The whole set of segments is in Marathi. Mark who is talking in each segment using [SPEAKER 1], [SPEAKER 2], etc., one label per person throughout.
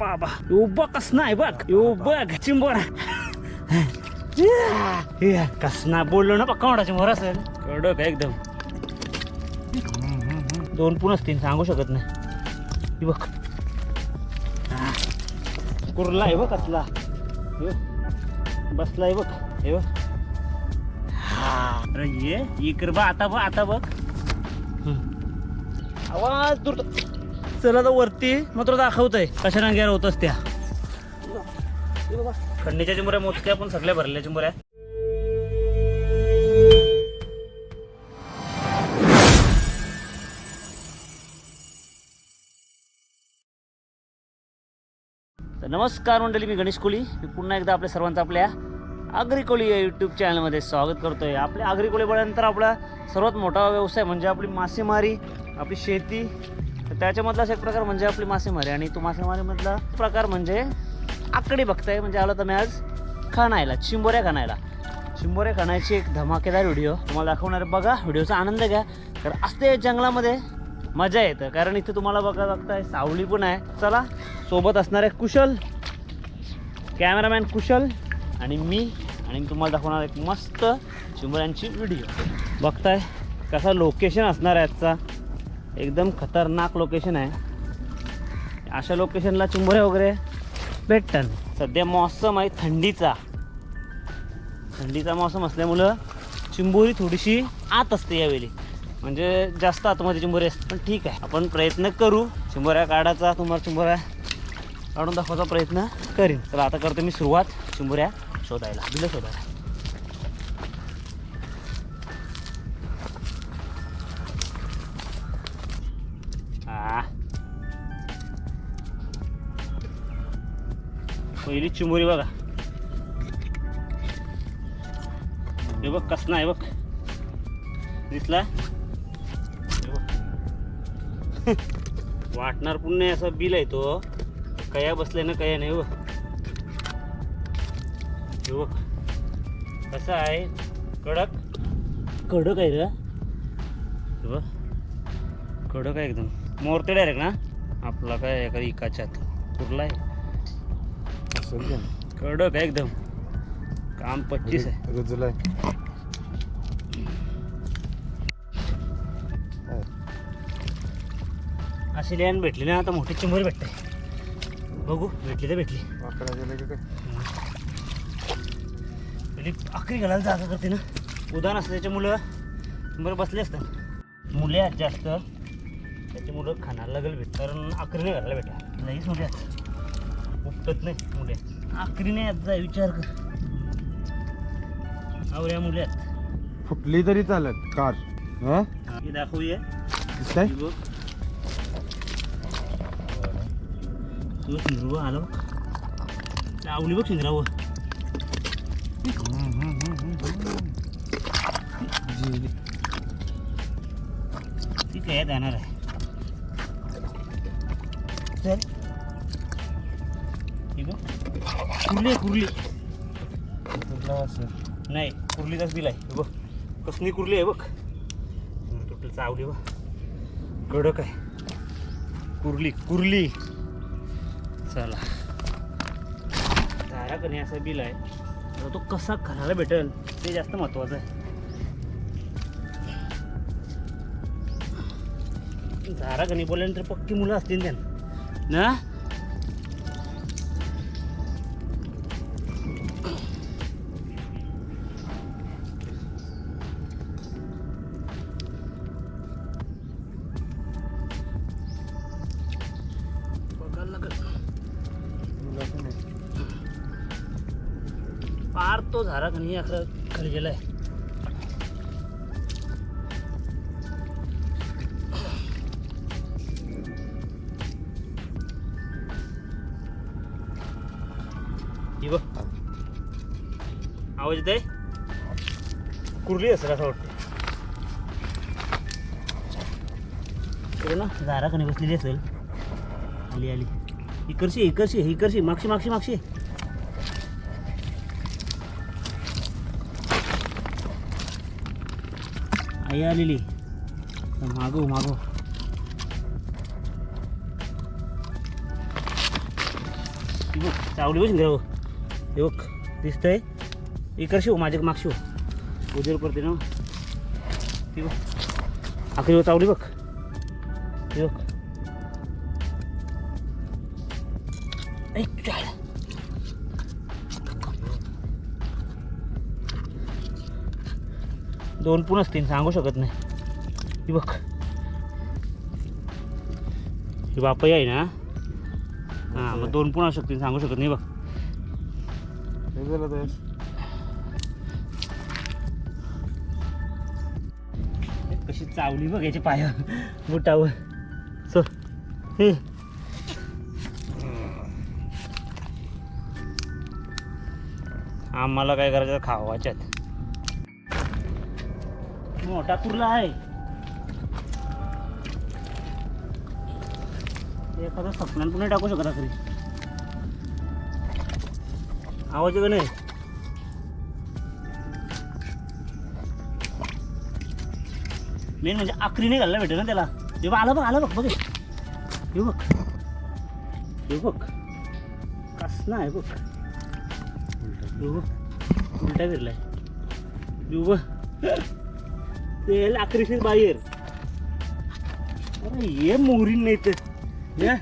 [SPEAKER 1] बाबा बा उभा कसना आहे बघ यो बघ चिंबोरा या, कसना बोललो ना पक्का मोठा चिंबोरा असेल कडक आहे एकदम दोन पण असतील सांगू शकत नाही हे बघ हा. कुर्ला आहे बघ कसला बसला आहे बघ हे बघ हा. अरे ये इकडे बा आता बघ आता बघ आवाज दूर चला तर वरती मात्र दाखवत आहे कशा रंग्यावर होत असत्या खंडीच्या चिंबऱ्या मोजक्या पण सगळ्या भरल्या चिंबऱ्या. तर नमस्कार मंडळी मी गणेश कोळी. मी पुन्हा एकदा आपल्या सर्वांचं आपल्या आगरी कोळी या यूट्यूब चॅनलमध्ये स्वागत करतोय. आपल्या आगरी कोळी बोलल्यानंतर आपला सर्वात मोठा व्यवसाय म्हणजे आपली मासेमारी आपली शेती तर त्याच्यामधलाच एक प्रकार म्हणजे आपली मासेमारी. आणि तो मासेमारीमधला प्रकार म्हणजे आकडे बघताय. म्हणजे आलो तुम्ही आज खाणायला चिंबोऱ्या खाणायला. चिंबोऱ्या खाण्याची एक धमाकेदार व्हिडिओ तुम्हाला दाखवणार आहे. बघा व्हिडिओचा आनंद घ्या. तर असते जंगलामध्ये मजा येतं. कारण इथे तुम्हाला बघा बघताय सावली पण आहे. चला सोबत असणारे कुशल कॅमेरामॅन कुशल आणि मी आणि तुम्हाला दाखवणार एक मस्त चिंबऱ्यांची व्हिडिओ. बघताय कसा लोकेशन असणार आहे आजचा. एकदम खतरनाक लोकेशन आहे. अशा लोकेशनला चिंबोरे वगैरे भेटतात. सध्या मौसम आहे थंडीचा. थंडीचा मौसम असल्यामुळं चिंबोरी थोडीशी आत असते यावेळी. म्हणजे जास्त आतमध्ये चिंबोरी असते पण ठीक आहे. आपण प्रयत्न करू. चिंबोऱ्या काढायचा तुम्हाला चिंबोऱ्या काढून दाखवायचा प्रयत्न करीन. तर आता करतो मी सुरुवात. चिंबोऱ्या शोधायला बिलं शोधायला. पहिली चिंबोरी बघा. हे बघ कसं आहे बघ. दिसला. वाटणार पण नाही असं बिल आहे तो. कया बसले ना कया नाही बघ. हे बघ. कसं आहे? कडक? कडक आहे रे हे बघ. कडक आहे एकदम. मोरते डायरेक्ट ना? आपला काय एखादी इकाच्यात. कुठला आहे? कडक आहे एकदम. काम पच्चीस आहे.
[SPEAKER 2] रुजलाय.
[SPEAKER 1] अशी लॅन भेटली ना आता मोठी चिंबोरी भेटते. बघू भेटली तर भेटली.
[SPEAKER 2] वाकडा गेला की काय?
[SPEAKER 1] पहिली आखरी घालायला जागा करते ना. उदाहरण असतं त्याच्यामुळं बरं बसले असतात. मुले आहेत जास्त. त्याची मुलं खाण्याला लागेल भेट कारण आखरी नाही घालायला भेटा नाहीच मुले आहेत. उपटत नाही मुले. विचार कर. आवऱ्या मुले आहेत
[SPEAKER 2] फुटली तरी चालत कार. हा?
[SPEAKER 1] दाखवूया तू शिंद्रू आला. आवली बघ शिंद्रावं. ती काय जाणार आहे? कुर्ली आहे, कुर्ली. नाही कुर्लीचाच बिल आहे. बघ कसली कुर्ली आहे बघ. टोटल चावली बघ. कडक आहे. कुर्ली कुर्ली. चला. धारा कधी असं बिल आहे. तो कसा करायला भेटेल ते जास्त महत्वाचं आहे. झारा कणी बोलल्यानंतर पक्की मुलं असतील त्यांना. ना? आणि अकरा खाली गेलाय आवाज येत कुर्ली असेल असं वाटतं ना झारा कणी बसलेली असेल. आली आली. इकडशी इकडशी इकडशी मागशी मागशी मागशी. आई आलेली मागो मागो ही बघ चावली बघ राव हे बघ दिसतंय इकडे शिव माझ्या मागशी हो उजेर पडते ना ती बघ आखरी बघ चावली बघ दोन पण असतील सांगू शकत नाही. ही बघ. ही बापई आहे ना? हां मग दोन पण असू शकतील सांगू शकत नाही बघ. कशी चावली बघ याच्या पाया बुटावर. हे. आम्हाला काय करायचं? खावाच्यात मोठा कुर्ला आहे. ते एखादं स्वप्नात पुन्हा टाकू शकता तरी आवाज येतो नाही? मेन म्हणजे आखरी नाही घालला भेटेल ना त्याला. हे बघ आलं बघ आलं बघ बघ. हे. बघ. हे बघ. कस ना आहे बघ. उलटा फिरलाय. हे बघ. ते आखरीशीच बाहेर. अरे ये मोहरीन नाही तर ये.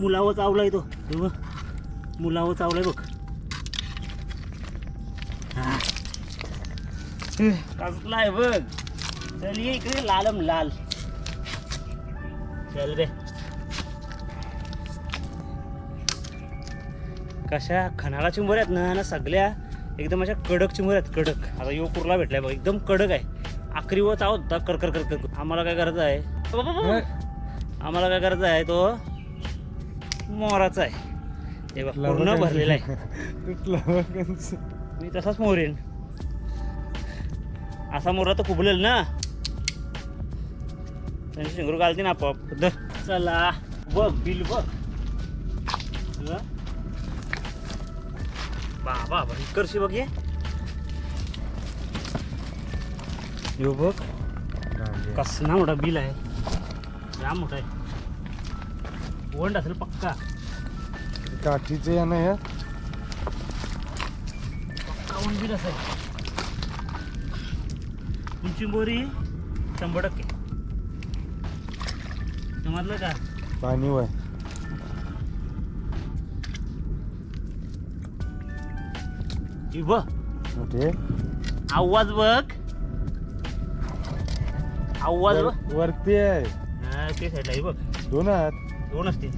[SPEAKER 1] मुलावर चावलाय तो. बघ. मुलावर चावलाय बघ. हा. आहे बघ. चल ये इकडे. लालम लाल. चल रे. कशा खणाला चिंबर आहेत ना ना सगळ्या एकदम अशा कडक चिंबर आहेत कडक. आता यो कुर्ला भेटलाय बघ. एकदम कडक आहे. आखरी व चावत होता कर कर कर कर. आम्हाला काय करायचं आहे. आम्हाला काय करायचं आहे? तो मोराचा आहे. हे बघ पूर्ण भरलेला आहे. मी तसाच मोरेन. असा मोरा तर कुबलेल ना? त्यांची शिंगरू घालते ना आपोआप. चला. बघ बिल बघ. हं? बाबा बा करशी बघ ये. यो बघ. कसना मोठा बिल आहे. जाम मोठा आहे. वंड असेल पक्का.
[SPEAKER 2] काठीचे या नाही
[SPEAKER 1] पक्का वंड बिल असेल. तुमची बोरी शंभर टक्के. समजलं का?
[SPEAKER 2] पाणी वय.
[SPEAKER 1] बघ
[SPEAKER 2] मोठे.
[SPEAKER 1] आवाज बघ. आवाज बघ.
[SPEAKER 2] वर- वरती आहे.
[SPEAKER 1] हा, ते साईडला ही बघ.
[SPEAKER 2] दोन हात
[SPEAKER 1] दोन असतील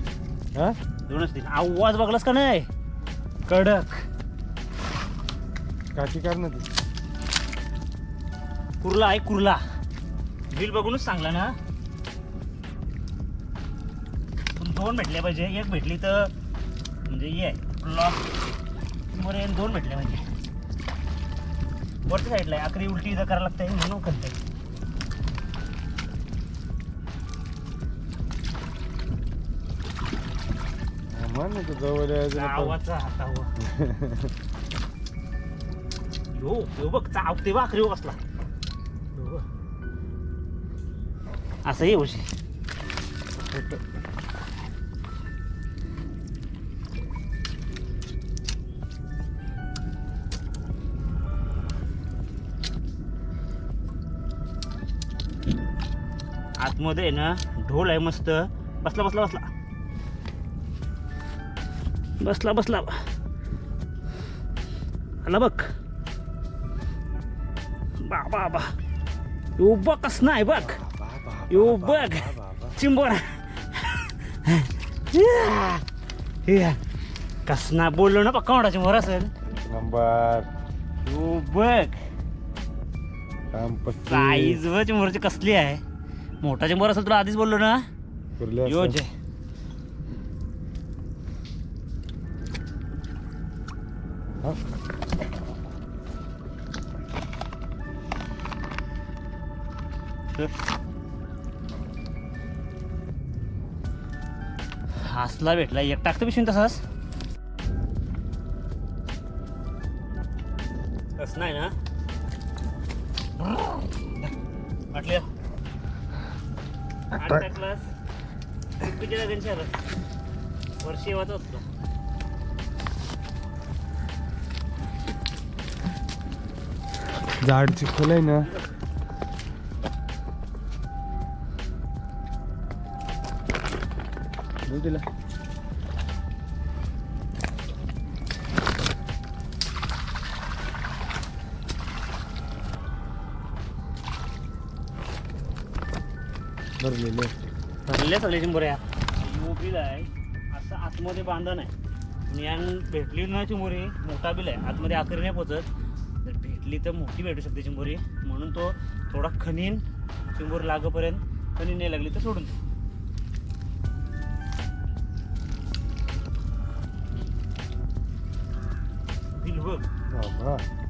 [SPEAKER 2] हा?
[SPEAKER 1] दोन असतील आवाज बघलास का नाही? कडक.
[SPEAKER 2] काठी काढ ना ती.
[SPEAKER 1] कुर्ला आहे कुर्ला. बिल बघूनच सांगला ना. पण दोन भेटले पाहिजे. एक भेटली तर म्हणजे ये. वर दोन भेटले पाहिजे. वरच्या साईडला आहे. आखरी उलटी इथं करायला लागते म्हणून करते
[SPEAKER 2] म्हण ना तू जवळ यायचं ना पण.
[SPEAKER 1] आवाजचा हातावा यो यो बघ चावते बा आखरी कसला यो बघ. असं आतमध्ये आहे ना ढोल आहे मस्त. बसला बसला बसला. बसला बसला. आला बघ. बा बा बा यो बघ कस नाही बघ. यो बघ. चिंबोरा. कसना बोललो ना पक्का मोठा चिंबोरा असेल
[SPEAKER 2] नंबर.
[SPEAKER 1] यो बघ. साईज व चिंबोराची कसली आहे. मोठा चिंबोरा असेल तुला आधीच बोललो ना. यो. हासला भेटला एक टाकतो पिशवीन तसाच तस नाही ना आठ टाकलास वर्षी
[SPEAKER 2] झाड चिखल आहे ना बोल भरलेले.
[SPEAKER 1] भरल्या सगळे चिंबोऱ्या. मोठीला आहे. असं आतमध्ये बांधण आहे. यान भेटली ना चिंबोरी मोठा बिल आहे. आतमध्ये आखरी नाही पोचत. जर भेटली तर मोठी भेटू शकते चिंबोरी. म्हणून तो थोडा खनीन चिंबोरी लागेपर्यंत. खनीन नाही लागली तर सोडून दे. बिल बघ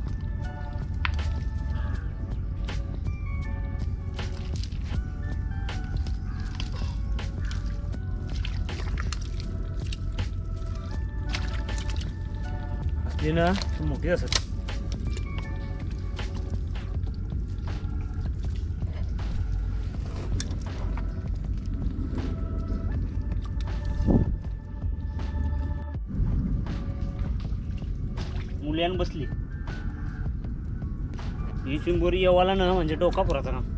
[SPEAKER 2] बाबा
[SPEAKER 1] como ना तर असत मुल्यान बसली. ही चिंबोरी येवाला ना म्हणजे डोका पुराचा ना.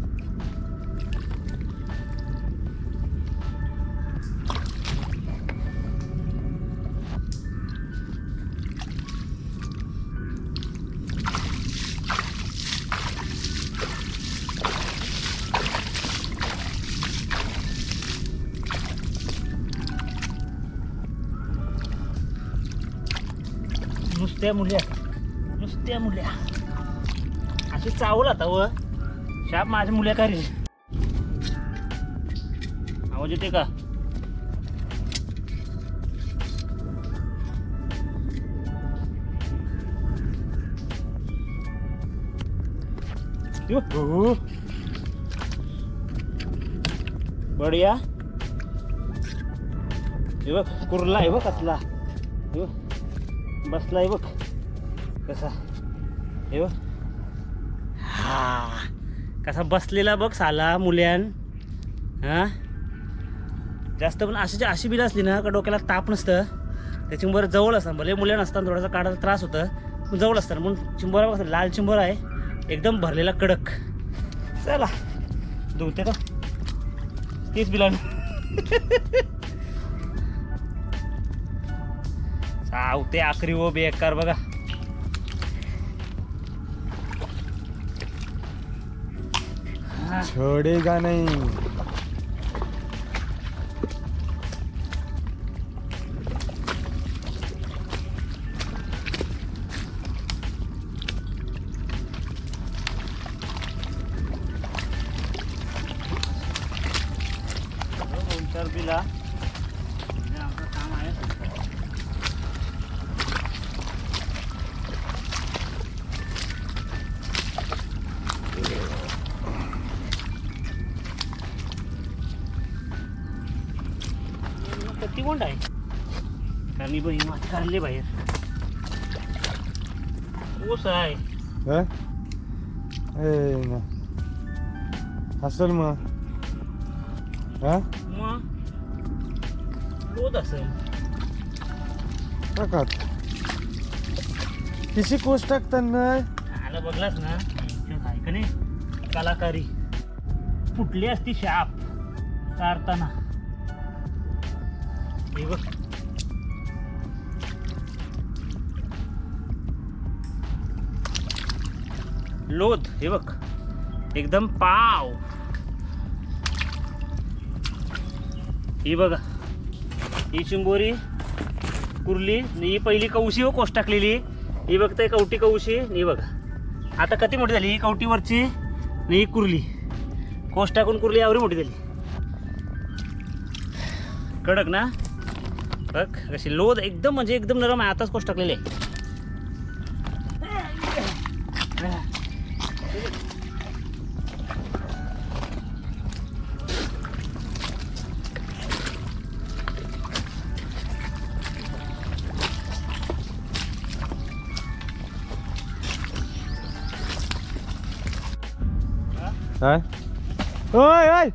[SPEAKER 1] माझ्या मुल्या रे? आवाज येते का? बढिया. हे बघ कुर्ला आहे बघ कसला. हे बघ आहे बघ. कसा? हे बघ. हा. कसा बसलेला बघ साला मुल्यान. हा? जास्त पण अशी अशी बिल असली ना का डोक्याला ताप नसतं. त्या चिंबर जवळ असतं भले मुल्या नसताना थोडासा काढायचा त्रास होतं पण जवळ असतं. म्हणून चिंबोरा कसं लाल चिंबोरा आहे एकदम भरलेला कडक. चला. धुवते का तीच बिला चावते आखरी हो बेकार बघा. हा.
[SPEAKER 2] छोडेगा नाही
[SPEAKER 1] काढली बाहेर. ऊस आहे.
[SPEAKER 2] हा? असल मग. हा?
[SPEAKER 1] मग? असेल.
[SPEAKER 2] टाकात किशी कोस टाकताना
[SPEAKER 1] आलं बघलास ना? इथं आहे का नाही? कलाकारी. फुटली असती शाप. चारताना हे बघ. लोध हे बघ. एकदम पाव. ही बघा. ही चिंबोरी कुर्ली ही पहिली कवशी हो कोस टाकलेली. ही बघताय कवटी कवशी आणि ही बघा. आता किती मोठी झाली ही कवटीवरची आणि ही कुर्ली. कोस टाकून कुर्ली एवढी मोठी झाली. कडक ना? बघ कशी लोध एकदम म्हणजे एकदम नरम आहे आताच कोस टाकलेली आहे.
[SPEAKER 2] ฮะเฮ้
[SPEAKER 1] ยเฮ้ย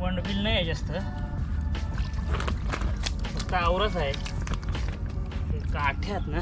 [SPEAKER 1] वंड वंडबिल नाही आहे जास्त. फक्त आवरच आहे. काठ्यात ना.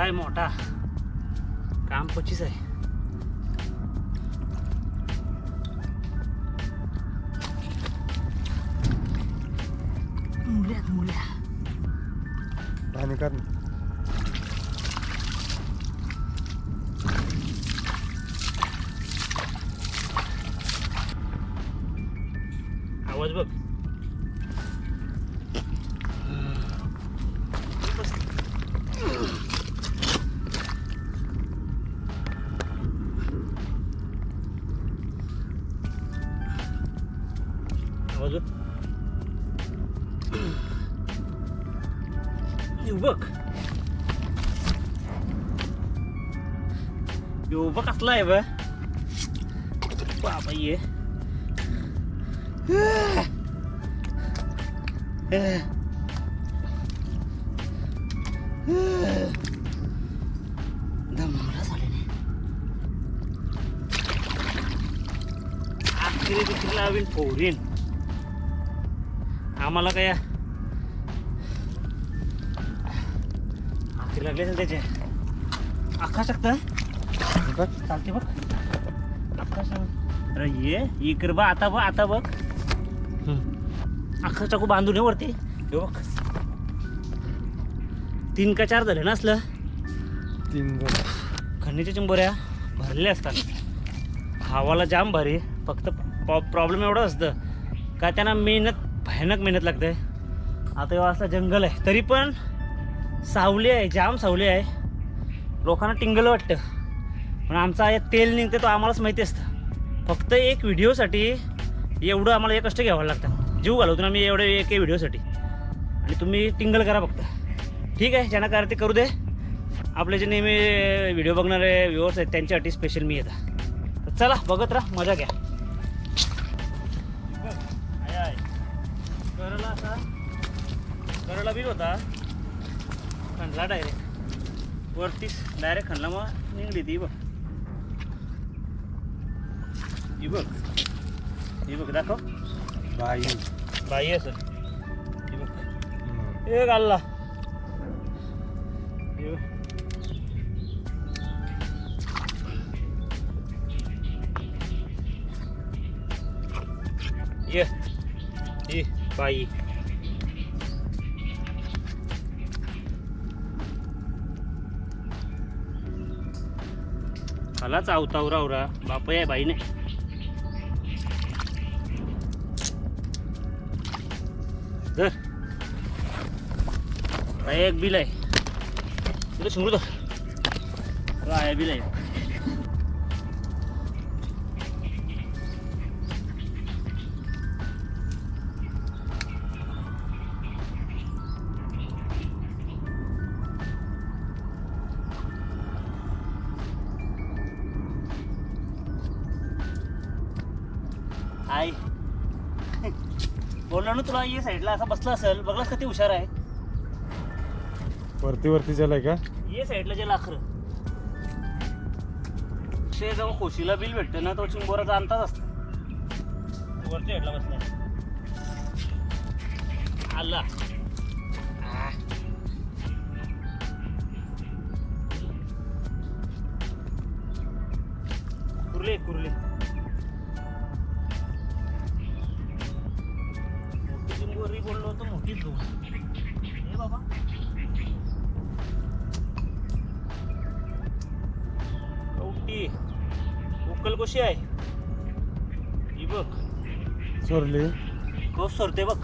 [SPEAKER 1] मोठा आहे मोठा काम पचीस आहे मुल्यात मुल्या आवाज बघ युवक युवक कसला आहे बा बाबा ये दमला झालेले आखरी दुसरी लावीन फोरीन आम्हाला काय आखरी लागले त्याचे. आकाश टाकतं
[SPEAKER 2] कर
[SPEAKER 1] चालते बघ. आकाश अरे ये इकडे बा आता बघ आता बघ. अख्खा चाकू बांधून ये वरती. हे बघ. तीन का चार झाले ना असलं?
[SPEAKER 2] तीन
[SPEAKER 1] खंडीच्या चिंबोऱ्या भरलेल्या असतात. हवाला जाम भारी. फक्त प्रॉब्लेम एवढं असतं. का त्यांना मेहनत भयानक मेहनत लागते. आता एवढा असला जंगल आहे तरी पण सावली आहे जाम सावली आहे. लोकांना टिंगल वाटतं. पण आमचा तेल निघते तो आम्हालाच माहिती असतं. फक्त एक व्हिडिओसाठी एवढं आम्हाला एक कष्ट घ्यावं लागतं जीव घालवतो ना मी एवढं एक व्हिडिओसाठी. आणि तुम्ही टिंगल करा फक्त. ठीक आहे ज्यांना करा ते करू दे. आपले जे नेहमी व्हिडिओ बघणारे व्ह्युअर्स आहेत त्यांच्यासाठी स्पेशल मी येतात तर चला बघत राहा मजा घ्या. असा बिल होता. खणला डायरेक्ट वरतीच डायरेक्ट खणला मग निघली ती बघ. ही बघ. ही बघ दाखव.
[SPEAKER 2] बाई.
[SPEAKER 1] बाई असं. ही बघ.
[SPEAKER 2] हम्म.
[SPEAKER 1] ए बाई. आलाच आवतावरा उरा उरा बाप आहे बाईने. धर. काय एक बिल आहे. तुला शिंगरू तर काय बिल आहे. तुला ये साईडला असा बसला असेल बघलास का ते हुशार आहे?
[SPEAKER 2] वरती वरती चालाय का?
[SPEAKER 1] ये साईडला जे लाखर ते जेव्हा खोशीला बिल भेटतं ना तो चिंबोराचा अंताच असतो. वरच्या साईडला बसलाय. आला. ही बघ
[SPEAKER 2] चोरली
[SPEAKER 1] कस सरते बघ.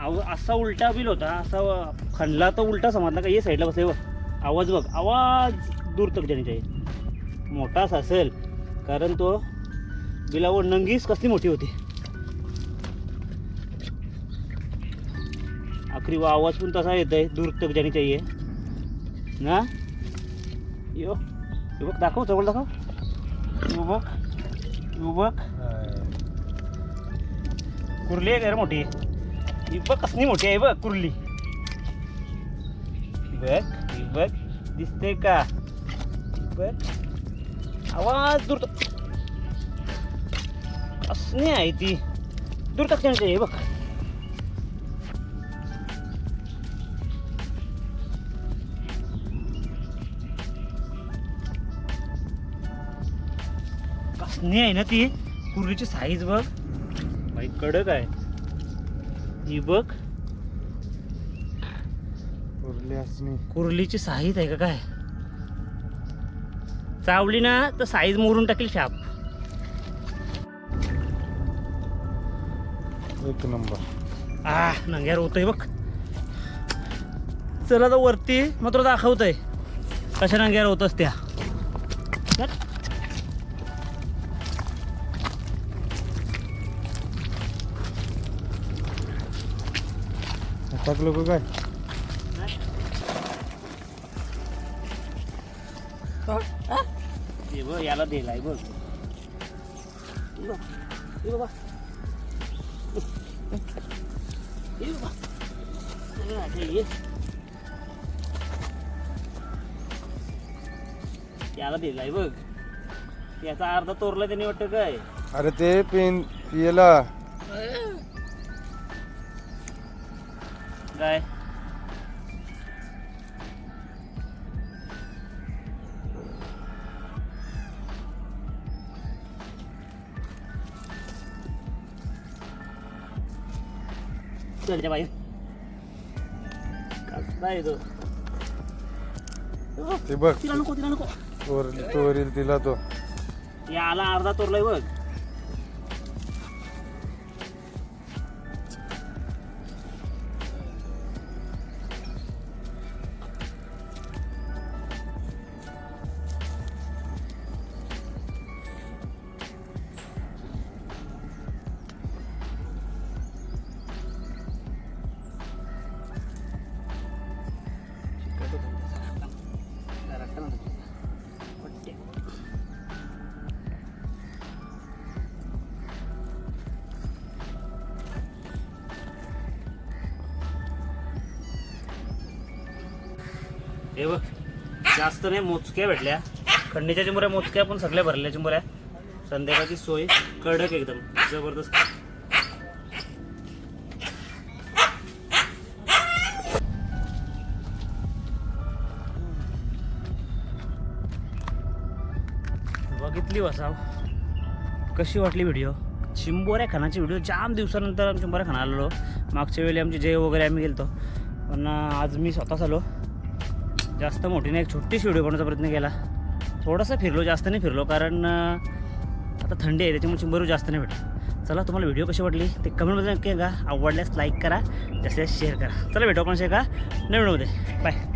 [SPEAKER 1] आव असा उलटा बिल होता असा खणला तर उलटा समजला का? ये साईडला बसले बघ. आवाज बघ आवाज दूर तक जाण्याचा आहे मोठाच असेल कारण तो बिलावर नंगीच कसली मोठी होती. आखरी वा आवाज पण तसा येत आहे दूर तक जाणी चाहिए ना? यो बघ दाखव जवळ दाखव. यो बघ बघ. कुर्ली आहे का मोठी. ही बघ कसली मोठी आहे बघ कुर्ली. बघ ही बघ दिसते का? बघ. आवाज दूर तक असणे आहे ती. दूर कसली आहे बघ. कसणी आहे ना ती? कुर्लीची साईज बघ. कडक आहे. ही बघ. कुर्लीची साईज आहे का काय? चावली ना तर साईज मोरून टाकेल शाप.
[SPEAKER 2] एक नंबर.
[SPEAKER 1] आ नंग्यार होतोय बघ. चला तर वरती मग तुला दाखवतोय. कशा नंग्यार होतच त्या
[SPEAKER 2] अटक लोक काय
[SPEAKER 1] हे बघ याला दिलाय बघ हे बघ. हे बाबा हे बाबा. हे हे. याला दिलाय बघ याचा अर्धा तोरला त्याने वाटतं काय
[SPEAKER 2] अरे ते पेन पियला
[SPEAKER 1] काय? चलच्या कसला आहे तो.
[SPEAKER 2] ते बघ.
[SPEAKER 1] तिला नको तिला नको.
[SPEAKER 2] तोर तोरील तिला तो.
[SPEAKER 1] याला अर्धा तोरलाय बघ. हे बघ जास्त नाही मोजक्या भेटल्या. खंडीच्या चिमुऱ्या मोजक्या पण सगळ्या भरल्या चिमुऱ्या संध्याकाळची सोय कडक एकदम जबरदस्त. बघितली वसाव. कशी वाटली व्हिडिओ चिंबोऱ्या खानाची व्हिडिओ जाम दिवसानंतर आम्ही चिंबोऱ्या खाना आलेलो. मागच्या वेळी आमची जय वगैरे आम्ही गेलतो. पण आज मी स्वतःच आलो. जास्त मोठी नाही एक छोटीशी व्हिडिओ बनवण्याचा प्रयत्न केला. थोडंसं फिरलो जास्त नाही फिरलो कारण आता थंडी आहे त्याच्यामुळे चिंबरू जास्त नाही भेटत चला तुम्हाला व्हिडिओ कशी वाटली ते कमेंटमध्ये नक्की का आवडल्यास लाईक करा जास्तीत जास्त शेअर करा. चला भेटू आपण का नवीन व्हिडिओमध्ये बाय